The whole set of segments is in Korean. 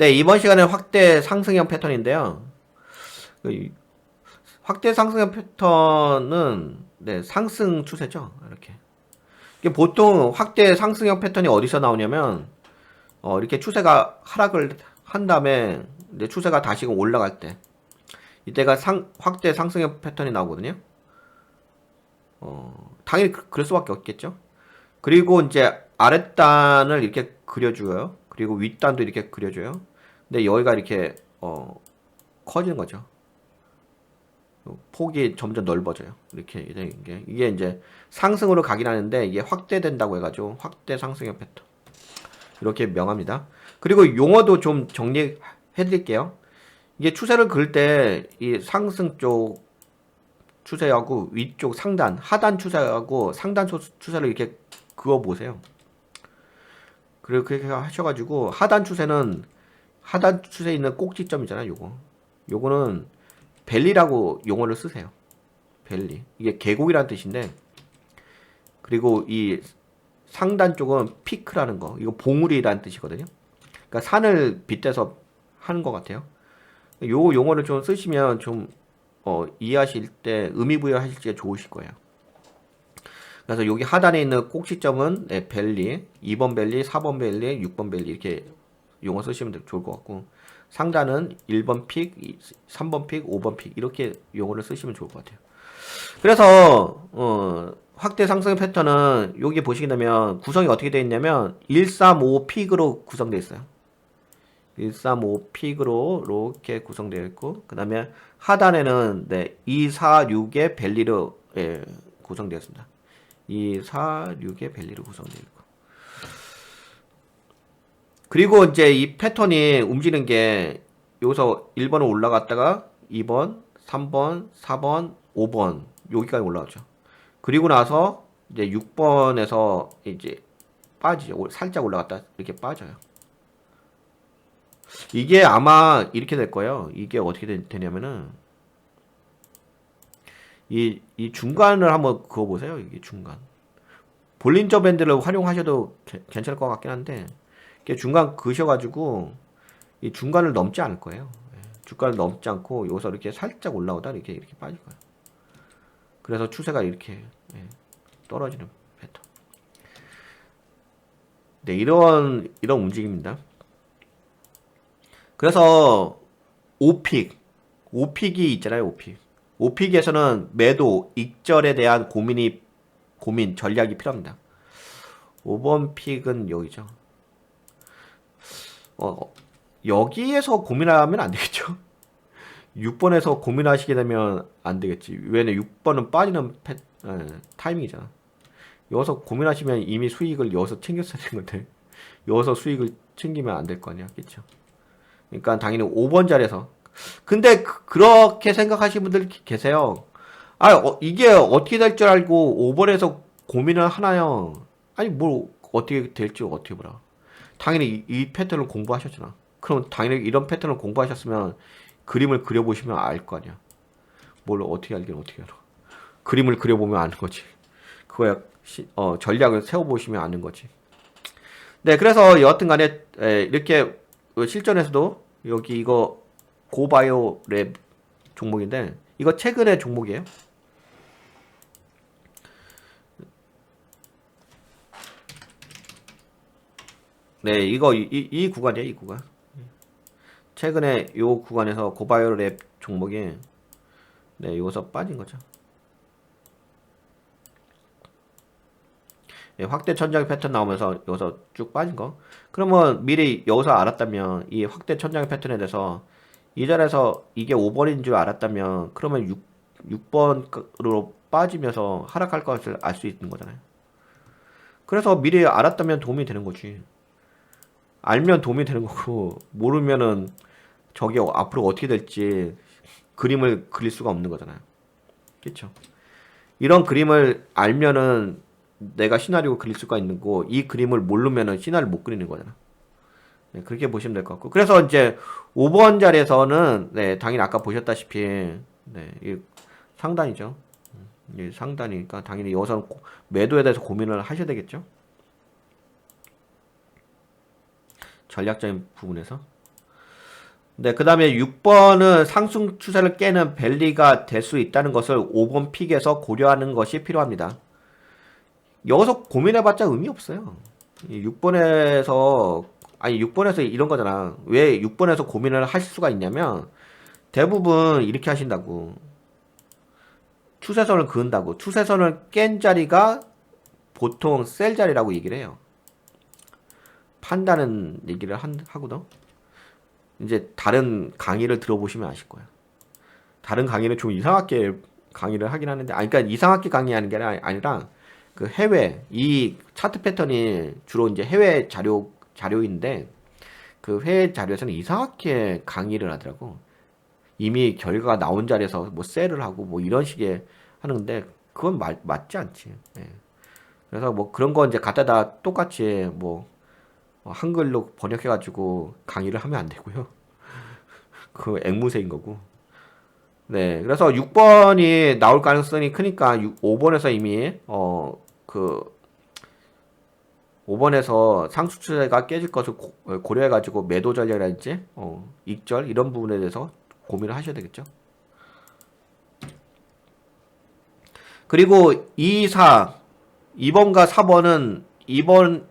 네, 이번 시간에 확대 상승형 패턴인데요. 그 확대 상승형 패턴은 네, 상승 추세죠. 이렇게. 보통 확대 상승형 패턴이 어디서 나오냐면 어, 이렇게 추세가 하락을 한 다음에 이제 추세가 다시금 올라갈 때 이때가 상, 확대 상승형 패턴이 나오거든요. 어, 당연히 그- 그럴 수밖에 없겠죠. 그리고 이제 아랫단을 이렇게 그려줘요. 그리고 윗단도 이렇게 그려줘요. 근데 여기가 이렇게 어, 커지는 거죠. 폭이 점점 넓어져요. 이렇게 되는 게 이게 이제 상승으로 가긴 하는데 이게 확대된다고 해가지고 확대 상승형 패턴 이렇게 명합니다. 그리고 용어도 좀 정리해 드릴게요. 이게 추세를 그을 때 이 상승 쪽 추세하고 위쪽 상단 하단 추세하고 상단 초- 추세를 이렇게 그어 보세요. 그렇게 하셔가지고 하단 추세는 하단 추세에 있는 꼭지점이잖아요. 요거 요거는 벨리라고 용어를 쓰세요. 벨리 이게 계곡이라는 뜻인데 그리고 이 상단 쪽은 피크라는 거 이거 봉우리라는 뜻이거든요. 그러니까 산을 빗대서 하는 것 같아요. 요 용어를 좀 쓰시면 좀 어, 이해하실 때 의미 부여하실 때 좋으실 거예요. 그래서 여기 하단에 있는 꼭지점은 네, 벨리, 2번 벨리, 4번 벨리, 6번 벨리 이렇게 용어 쓰시면 되- 좋을 것 같고 상단은 1번 픽, 3번 픽, 5번 픽 이렇게 용어를 쓰시면 좋을 것 같아요. 그래서 어, 확대 상승 패턴은 여기 보시게 되면 구성이 어떻게 되어 있냐면 135 픽으로 구성되어 있어요. 135 픽으로 이렇게 구성되어 있고 그 다음에 하단에는 네, 246의 벨리로 예, 구성되었습니다. 246의 벨리로 구성되어 있고 그리고 이제 이 패턴이 움직이는 게 여기서 1번을 올라갔다가 2번, 3번, 4번, 5번 여기까지 올라가죠. 그리고 나서 이제 6번에서 이제 빠지죠. 올- 살짝 올라갔다 이렇게 빠져요. 이게 아마 이렇게 될 거예요. 이게 어떻게 되, 되냐면은 이, 이 중간을 한번 그어 보세요. 이게 중간. 볼린저 밴드를 활용하셔도 게- 괜찮을 것 같긴 한데 중간 그으셔가지고 이 중간을 넘지 않을 거예요. 예, 중간을 넘지 않고 여기서 이렇게 살짝 올라오다 이렇게 이렇게 빠질 거예요. 그래서 추세가 이렇게 예, 떨어지는 패턴. 네, 이런 이런 움직임입니다. 그래서 오픽, 오픽이 있잖아요, 오픽. 오픽에서는 매도, 익절에 대한 고민이 고민, 전략이 필요합니다. 5번 픽은 여기죠. 어, 여기에서 고민하면 안 되겠죠. 6번에서 고민하시게 되면 안 되겠지. 왜냐면 6번은 빠지는 패, 에, 타이밍이잖아. 여기서 고민하시면 이미 수익을 여기서 챙겼어야 되는 건데, 여기서 수익을 챙기면 안 될 거 아니야. 그쵸? 그러니까 당연히 5번 자리에서. 근데 그, 렇게 생각하시는 분들 계세요. 아, 어, 이게 어떻게 될 줄 알고 5번에서 고민을 하나요? 아니, 뭘 어떻게 될지 어떻게 보라. 당연히 이, 이 패턴을 공부하셨잖아. 그럼 당연히 이런 패턴을 공부하셨으면 그림을 그려보시면 알 거 아니야. 뭘 어떻게 알긴 어떻게 알아. 그림을 그려보면 아는 거지. 그거야, 시- 어, 전략을 세워보시면 아는 거지. 네, 그래서 여하튼 간에 에, 이렇게 어, 실전에서도 여기 이거 고바이오 랩 종목인데 이거 최근의 종목이에요. 네, 이거 이, 이, 이 구간이에요, 이 구간. 최근에 요 구간에서 고바이오 랩 종목이 네, 여기서 빠진 거죠. 예, 확대 천장 패턴 나오면서 여기서 쭉 빠진 거. 그러면 미리 여기서 알았다면 이 확대 천장 패턴에 대해서 이 자리에서 이게 5번인 줄 알았다면 그러면 6, 6번으로 빠지면서 하락할 것을 알 수 있는 거잖아요. 그래서 미리 알았다면 도움이 되는 거지. 알면 도움이 되는 거고 모르면은 저게 앞으로 어떻게 될지 그림을 그릴 수가 없는 거잖아요. 그렇죠? 이런 그림을 알면은 내가 시나리오 그릴 수가 있는 거, 이 그림을 모르면은 시나리오 못 그리는 거잖아. 네, 그렇게 보시면 될 것 같고. 그래서 이제 5번 자리에서는, 네, 당연히 아까 보셨다시피, 네, 이 상단이죠. 음, 이 상단이니까 당연히 여기서는 고- 매도에 대해서 고민을 하셔야 되겠죠. 전략적인 부분에서. 네, 그 다음에 6번은 상승 추세를 깨는 벨리가 될 수 있다는 것을 5번 픽에서 고려하는 것이 필요합니다. 여기서 고민해봤자 의미 없어요. 6번에서, 아니, 6번에서 이런 거잖아. 왜 6번에서 고민을 하실 수가 있냐면, 대부분 이렇게 하신다고. 추세선을 그은다고. 추세선을 깬 자리가 보통 셀 자리라고 얘기를 해요. 판다는 얘기를 한, 하거든. 이제 다른 강의를 들어보시면 아실 거예요. 다른 강의는 좀 이상하게 강의를 하긴 하는데, 아니, 그러니까 이상하게 강의하는 게 아니- 아니라 그 해외 이 차트 패턴이 주로 이제 해외 자료 자료인데 그 해외 자료에서는 이상하게 강의를 하더라고. 이미 결과가 나온 자리에서 뭐 셀을 하고 뭐 이런 식의 하는데 그건 맞, 맞지 않지. 예. 그래서 뭐 그런 거 이제 갖다다 똑같이 뭐 어, 한글로 번역해가지고 강의를 하면 안 되고요. 그 앵무새인 거고. 네, 그래서 6번이 나올 가능성이 크니까 5번에서 이미 어 그 5번에서 상수추세가 깨질 것을 고, 고려해가지고 매도 전략이라든지 어, 익절 이런 부분에 대해서 고민을 하셔야 되겠죠. 그리고 2, 4, 2번과 4번은 2번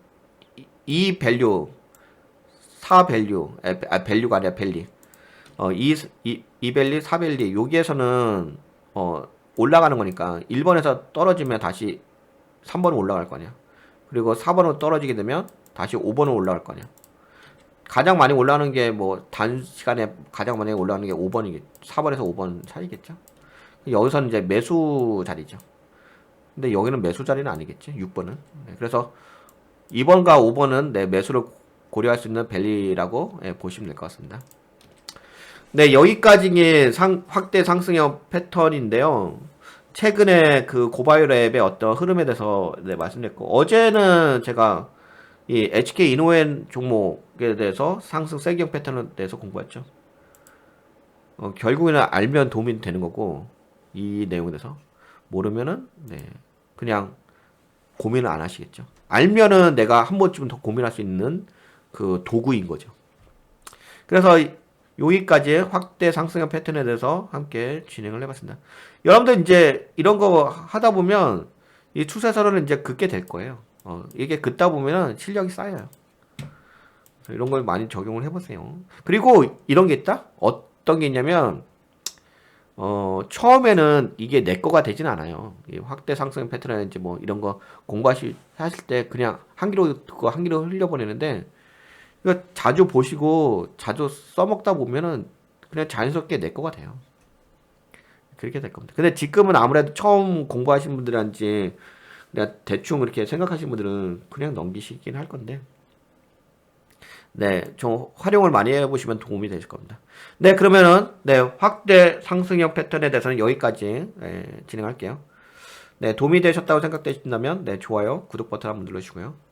이 밸류 4 밸류 아 밸류가 아니라 밸리 어, 이, 이, 이 밸리, 4 밸리, 여기에서는, 어, 올라가는 거니까, 1번에서 떨어지면 다시 3번은 올라갈 거 아니야. 그리고 4번으로 떨어지게 되면 다시 5번으로 올라갈 거 아니야. 가장 많이 올라가는 게 뭐, 단시간에 가장 많이 올라가는 게 5번이겠, 4번에서 5번 사이겠죠. 여기서는 이제 매수 자리죠. 근데 여기는 매수 자리는 아니겠지, 6번은. 네, 그래서 2번과 5번은 내 매수를 고려할 수 있는 밸리라고 예, 보시면 될 것 같습니다. 네, 여기까지 상, 확대 상승형 패턴인데요. 최근에 그 고바이오랩의 어떤 흐름에 대해서 네, 말씀드렸고, 어제는 제가 이 HK 이노엔 종목에 대해서 상승 세경 패턴에 대해서 공부했죠. 어, 결국에는 알면 도움이 되는 거고, 이 내용에 대해서. 모르면은, 네, 그냥 고민을 안 하시겠죠. 알면은 내가 한 번쯤은 더 고민할 수 있는 그 도구인 거죠. 그래서 여기까지 확대 상승형 패턴에 대해서 함께 진행을 해봤습니다. 여러분들 이제 이런 거 하다 보면 이 추세선을 이제 긋게 될 거예요. 어, 이게 긋다 보면은 실력이 쌓여요. 이런 걸 많이 적용을 해보세요. 그리고 이런 게 있다? 어떤 게 있냐면, 어, 처음에는 이게 내 거가 되진 않아요. 이 확대 상승 패턴이라든지 뭐 이런 거 공부하실 하실 때 그냥 한 귀로 듣고 한 귀로 흘려보내는데, 그러니까 자주 보시고 자주 써먹다 보면은 그냥 자연스럽게 내 거가 돼요. 그렇게 될 겁니다. 근데 지금은 아무래도 처음 공부하신 분들한테 그냥 대충 이렇게 생각하시는 분들은 그냥 넘기시긴 할 건데, 네, 좀 활용을 많이 해보시면 도움이 되실 겁니다. 네, 그러면은 네 확대 상승형 패턴에 대해서는 여기까지 네, 진행할게요. 네, 도움이 되셨다고 생각되신다면 네 좋아요, 구독 버튼 한번 눌러주시고요.